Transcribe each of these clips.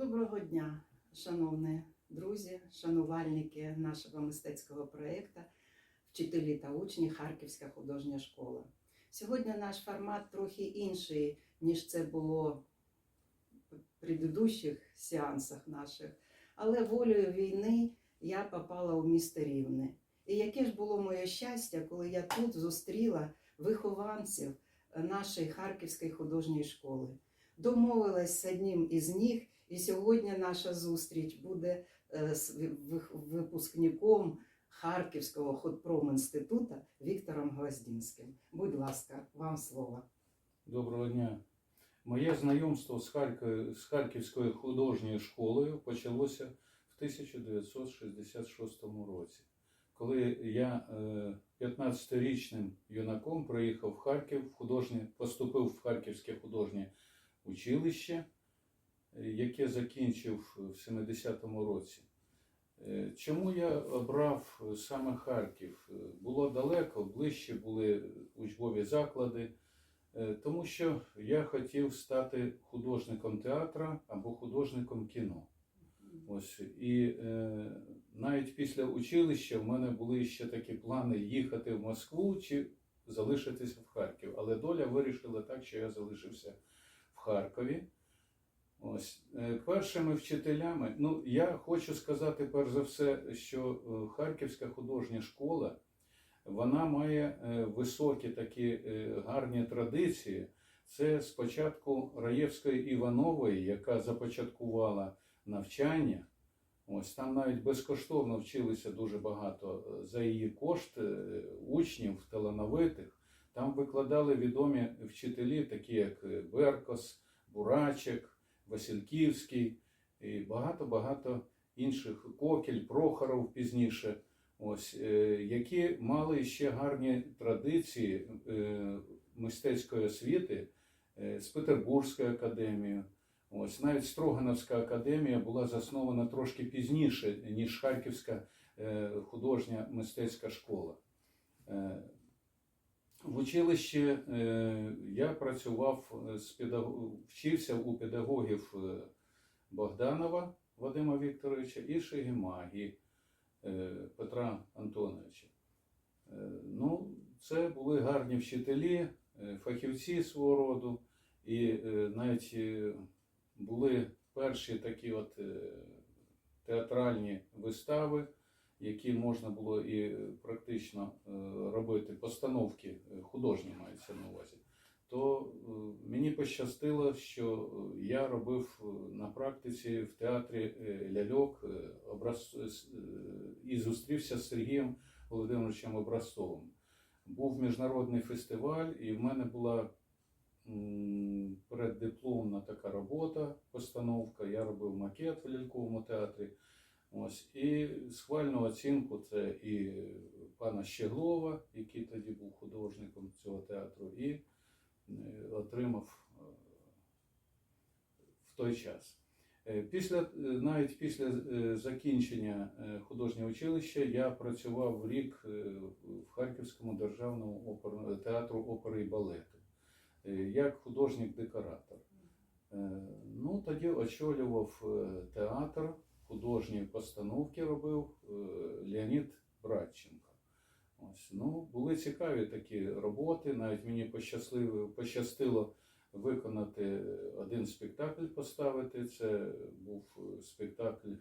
Доброго дня, шановні друзі, шанувальники нашого мистецького проєкту, вчителі та учні Харківська художня школа. Сьогодні наш формат трохи інший, ніж це було в предыдущих сеансах наших. Але волею війни я попала у місто Рівне. І яке ж було моє щастя, коли я тут зустріла вихованців нашої Харківської художньої школи. Домовилась з одним із них, і сьогодні наша зустріч буде е, з випускником Харківського худпромінституту Віктором Гвоздінським. Будь ласка, вам слово. Доброго дня. Моє знайомство з, Харків, з Харківською художньою школою почалося в 1966 році, коли я е, 15-річним юнаком приїхав в Харків, художнє, поступив в Харківське художнє училище, е, яке закінчив в 70-му році. Е, Чому я обрав саме Харків? Е, Було далеко, ближче були учбові заклади. Е, Тому що я хотів стати художником театра або художником кіно. Ось і е, навіть після училища в мене були ще такі плани їхати в Москву чи залишитися в Харків. Але доля вирішила так, що я залишився в Харкові. Ось е, першими вчителями. Ну я хочу сказати перш за все, що е, Харківська художня школа вона має е, високі такі гарні традиції. Це спочатку Раєвської Іванової, яка започаткувала навчання. Ось там навіть безкоштовно вчилися дуже багато за її кошт учнів талановитих. Там викладали відомі вчителі, такі як Беркос, Бурачек, Васильківський і багато-багато інших Кокіль, Прохоров пізніше. Ось, е, які мали ще гарні традиції е, мистецької освіти е, з Петербурзькою академією. Ось навіть Строгановська академія була заснована трошки пізніше, ніж Харківська художня мистецька школа. Е, училищі е, я працював з педагог... вчився у педагогів е, Богданова Вадима Вікторовича і Шегімагі е, Петра Антоновича. Е, Ну, це були гарні вчителі, е, фахівці свого роду, і е, навіть е, були перші такі от е, театральні вистави, які можна було і е, практично е, робити, постановки е, художні мається на увазі. То мені пощастило, що я робив на практиці в театрі ляльок образ... і зустрівся з Сергієм Володимировичем Образцовим. Був міжнародний фестиваль, і в мене була преддипломна така робота, постановка. Я робив макет в ляльковому театрі. Ось, і схвальну оцінку це і пана Щеглова, який тоді був художником цього театру, і е, отримав е, в той час. Е, Після, навіть після закінчення художнього училища я працював рік в Харківському державному театру опери і балету як художник-декоратор. Ну, тоді очолював театр, художні постановки робив е, Леонід Братченко. Ось, ну, були цікаві такі роботи. Навіть мені пощастило, виконати один спектакль поставити. Це був спектакль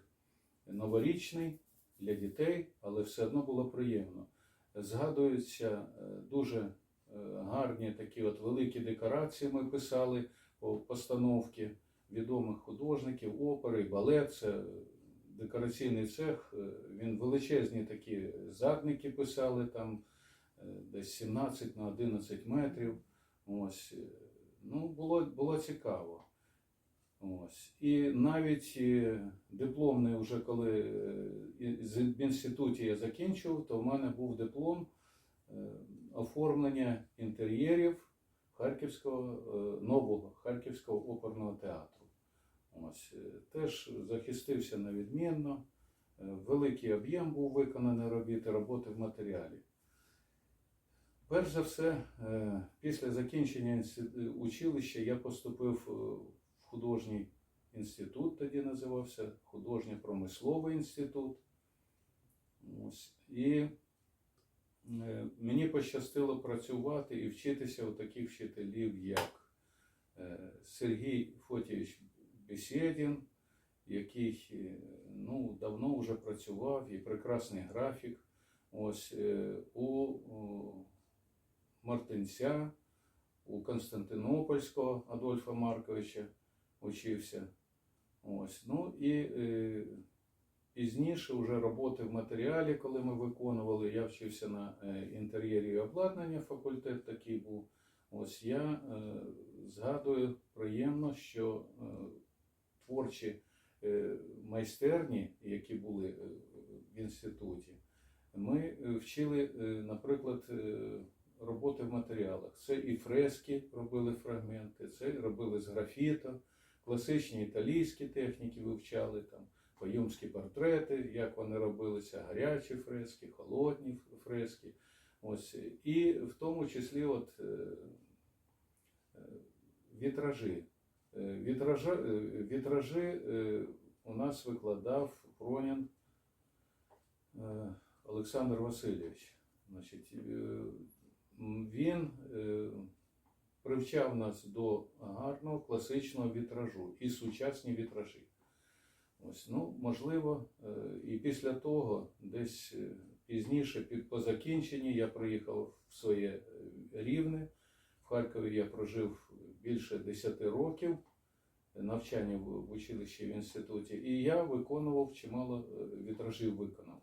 новорічний для дітей, але все одно було приємно. Згадуються е, дуже е, гарні такі от великі декорації. Ми писали постановки відомих художників, опери, балет. Це декораційний цех. е, Він величезні такі задники писали там е, десь 17 на 11 метрів. Ось. е, Ну, було, було цікаво. Ось. І навіть дипломний, вже коли в інституті я закінчив, то в мене був диплом оформлення інтер'єрів Харківського нового Харківського оперного театру. Ось е, теж захистився на відмінно. Е, Великий об'єм був виконаний робіти, роботи в матеріалі. Перш за все, е, після закінчення училища я поступив в художній інститут тоді називався, художньо-промисловий інститут. Ось. І мені пощастило працювати і вчитися у таких вчителів, як Сергій Фотійович Бесєдін, який е, ну, давно вже працював і прекрасний графік. Ось е, у, Мартинця, у Константинопольського Адольфа Марковича учився. Ось. Ну і е, пізніше вже роботи в матеріалі, коли ми виконували, я вчився на інтер'єрі і обладнання, факультет такий був. Ось я згадую приємно, що творчі е, майстерні, які були е, в інституті, ми е, вчили, наприклад, роботи в матеріалах. Це і фрески робили фрагменти, це робили з графіту, класичні італійські техніки вивчали там. Фаюмські портрети, як вони робилися, гарячі фрески, холодні фрески. Ось. І в тому числі от, е, вітражі. Е, е, вітражі е, у нас викладав Пронін Олександр Васильович. Значить, він привчав нас до гарного класичного вітражу і сучасні вітражі. Ось, ну, можливо, і після того, десь пізніше, по закінченні, я приїхав в своє рівне. В Харкові я прожив більше 10 років навчання в училищі в інституті, і я виконував чимало е, вітражів виконав.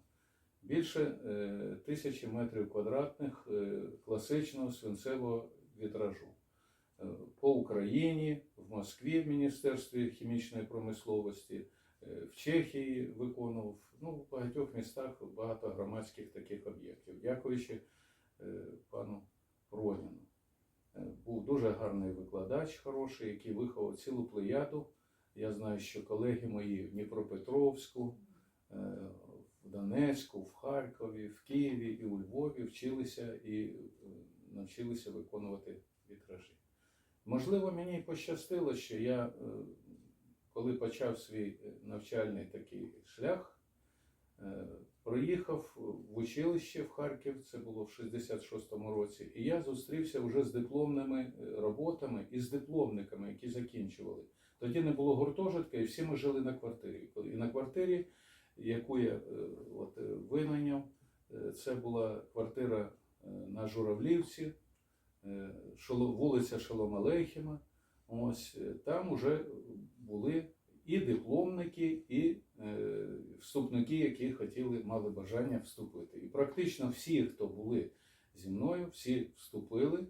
Більше е, тисячі метрів квадратних е, класичного свинцевого вітражу. По Україні, в Москві, в Міністерстві хімічної промисловості, в Чехії виконував, ну, в багатьох містах багато громадських таких об'єктів. Дякуючи пану Проніну. Е, Був дуже гарний викладач, хороший, який виховав цілу плеяду. Я знаю, що колеги мої в Дніпропетровську, е, в Донецьку, в Харкові, в Києві і у Львові вчилися і е, навчилися виконувати вітражі. Можливо, мені пощастило, що я, коли почав свій навчальний такий шлях, приїхав в училище в Харків, це було в 66-му році, і я зустрівся вже з дипломними е, роботами і з дипломниками, які закінчували. Тоді не було гуртожитка, і всі ми жили на квартирі. І на квартирі, яку я е, от, е, винайняв, це була квартира на Журавлівці, вулиця Шолома Лейхіма. Ось там вже були і дипломники, і е, вступники, які хотіли, мали бажання вступити. І практично всі, хто були зі мною, всі вступили,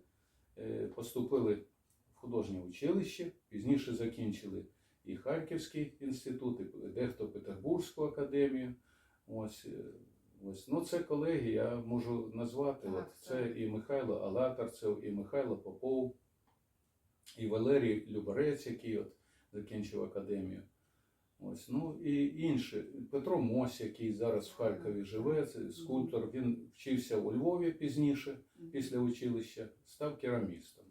е, поступили в художнє училище, пізніше закінчили і Харківський інститут, і дехто Петербурзьку академію. Ось, е, ось. Ну, це колеги, я можу назвати. Так, От, це так. і Михайло Алатарцев, і Михайло Попов, і Валерій Любарець, який от закінчив академію. Ось, ну і інші. Петро Мось, який зараз в Харкові живе, це скульптор. Він вчився у Львові пізніше, після училища, став керамістом.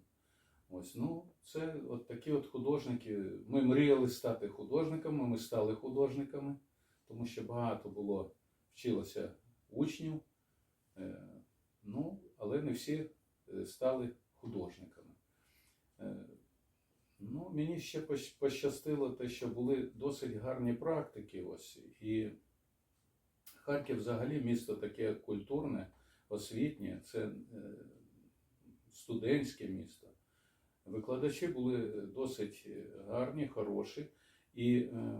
Ось, ну, це от такі от художники. Ми мріяли стати художниками, ми стали художниками, тому що багато було вчилося учнів. Е, ну, але не всі е, стали художниками. Ну, мені ще пощастило те, що були досить гарні практики. Ось. І Харків взагалі місто таке культурне, освітнє, це е, студентське місто. Викладачі були досить е, гарні, хороші. І е,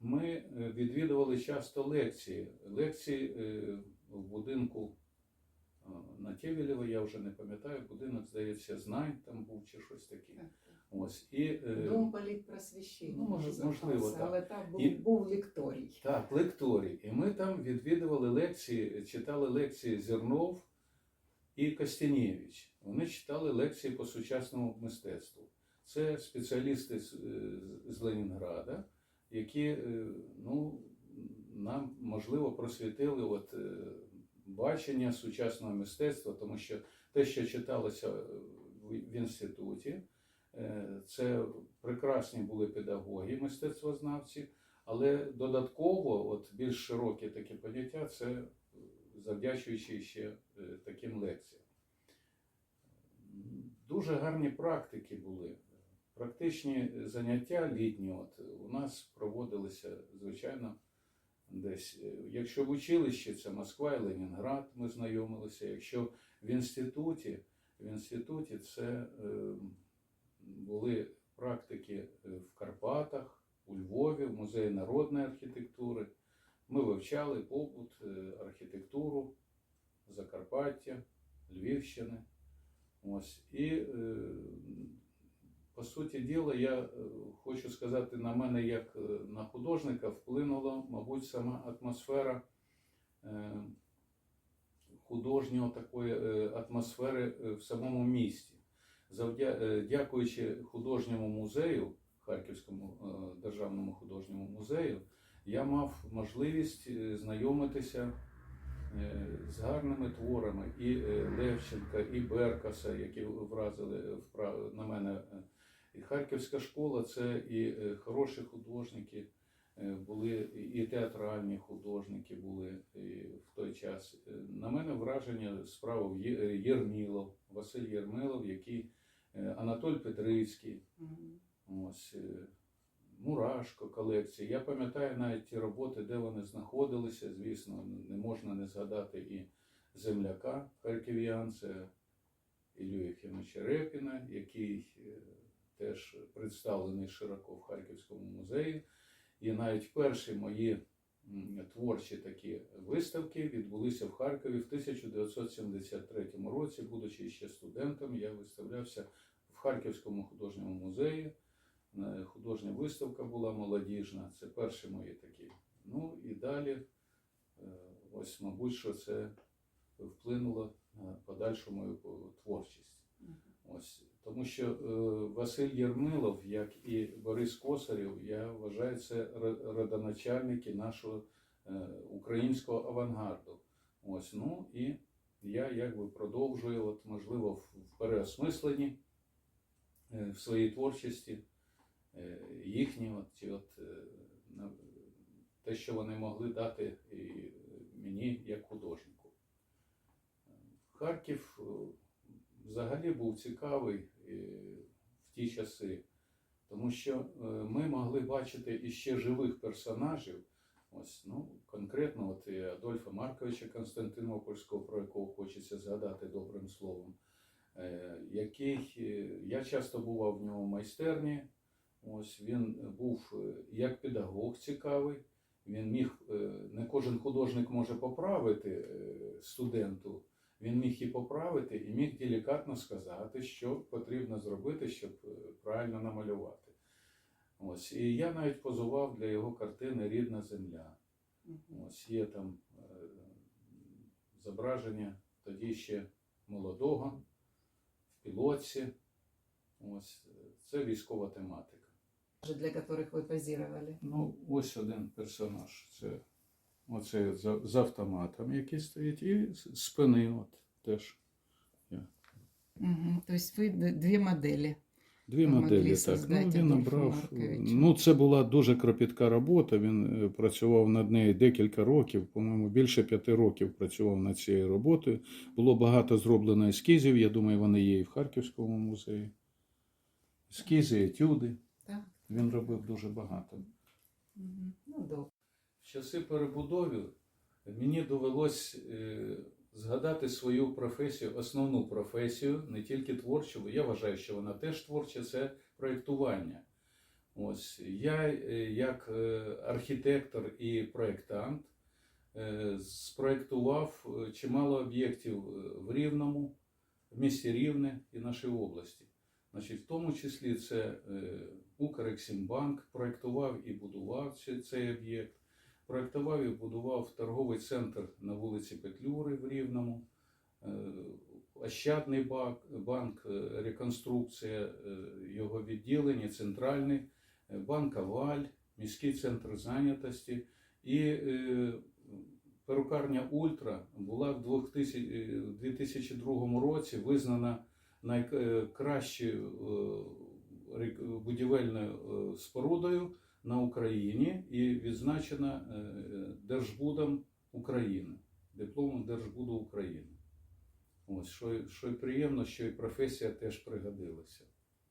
ми відвідували часто лекції. Лекції в будинку на Тєвєлєво, я вже не пам'ятаю, будинок, здається, знань там був чи щось таке. Ось. І, е, Дом політпросвіщення. ну, може, можливо, так. Але там був, І- був лекторій. Так, лекторій. І ми там відвідували лекції, читали лекції Зернов і Костянєвич. Вони читали лекції по сучасному мистецтву. Це спеціалісти з, е, з Ленінграда, які е, ну, нам, можливо, просвітили от, бачення сучасного мистецтва, тому що те, що читалося в інституті, Це прекрасні були педагоги, мистецтвознавці, але додатково, от більш широкі такі поняття, це е, завдячуючи ще е, таким лекціям. Дуже гарні практики були. Практичні заняття літні от, у нас проводилися, звичайно, десь. е, Якщо в училищі це Москва і Ленінград, ми знайомилися. Якщо в інституті, в інституті це е, були практики е, в Карпатах, у Львові, в музеї народної архітектури. Ми вивчали побут, е, архітектуру Закарпаття, Львівщини. Ось. І, е, по суті діла, я хочу сказати, на мене як на художника вплинула, мабуть, сама атмосфера художнього такої атмосфери в самому місті. Завдя... е, Дякуючи художньому музею, Харківському е, державному художньому музею, я мав можливість е, знайомитися з гарними творами і Левченка, і Беркаса, які вразили на мене. І Харківська школа це і хороші художники були, і театральні художники були в той час. На мене враження справив Єрмілов, Василь Єрмилов, який Анатоль Петрицький. Ось е, Мурашко колекція. Я пам'ятаю навіть ті роботи, де вони знаходилися. Звісно, не можна не згадати і земляка харків'ян, це Ілю Єфімовича Репіна, який е, теж представлений широко в Харківському музеї. І навіть перші мої творчі такі виставки відбулися в Харкові в 1973 році, будучи ще студентом, я виставлявся в Харківському художньому музеї. Е, Художня виставка була молодіжна. Це перші мої такі. Ну і далі, е, ось, мабуть, що це вплинуло на подальшу мою творчість. Ось тому, що е, Василь Єрмилов, як і Борис Косарєв, я вважаю, це родоначальники нашого е, українського авангарду. Ось ну і я якби продовжую, от можливо, в переосмисленні е, в своїй творчості їхні, от, ці от, те, що вони могли дати і мені як художнику. Харків взагалі був цікавий в ті часи, тому що е, ми могли бачити іще живих персонажів. Ось, ну, конкретно, от і Адольфа Марковича Константинопольського, про якого хочеться згадати добрим словом, е, який е, я часто бував в нього в майстерні. Ось він був е, як педагог цікавий. Він міг, е, не кожен художник може поправити е, студенту. Він міг і поправити, і міг делікатно сказати, що потрібно зробити, щоб е, правильно намалювати. Ось. І я навіть позував для його картини Рідна земля. Ось є там е, зображення тоді ще молодого в пілотці. Ось е, це військова тематика. Для которых вы позировали. Ну, ось один персонаж. Це оце з, з автоматом, який стоїть, і спини от теж. Мгм. То есть вы д- две модели. Дві моделі, так. Ну, він обрав. Ну, це була дуже кропітка робота. Він е, працював над нею декілька років, по-моєму, більше п'яти років працював над цією роботою. Було багато зроблено ескізів. Я думаю, вони є і в Харківському музеї. Ескізи, етюди. Так. Він робив дуже багато. Мгм. Ну, добре. Часи перебудови мені довелось е, згадати свою професію, основну професію, не тільки творчу, бо я вважаю, що вона теж творча, це проєктування. Ось я, е, як е, архітектор і проєктант, спроєктував чимало об'єктів в Рівному, в місті Рівне і нашій області. Значить, в тому числі це Укрексімбанк проєктував і будував цей об'єкт. Проєктував і будував торговий центр на вулиці Петлюри в Рівному, е, Ощадний банк, банк е, реконструкція е, його відділення, центральний, банк Аваль, міський центр зайнятості. І перукарня Ультра була в 2000, е, в 2002 році визнана найкращою будівельною спорудою на Україні і відзначена е, Держбудом України, дипломом Держбуду України. Ось, що, що й приємно, що і професія теж пригодилася.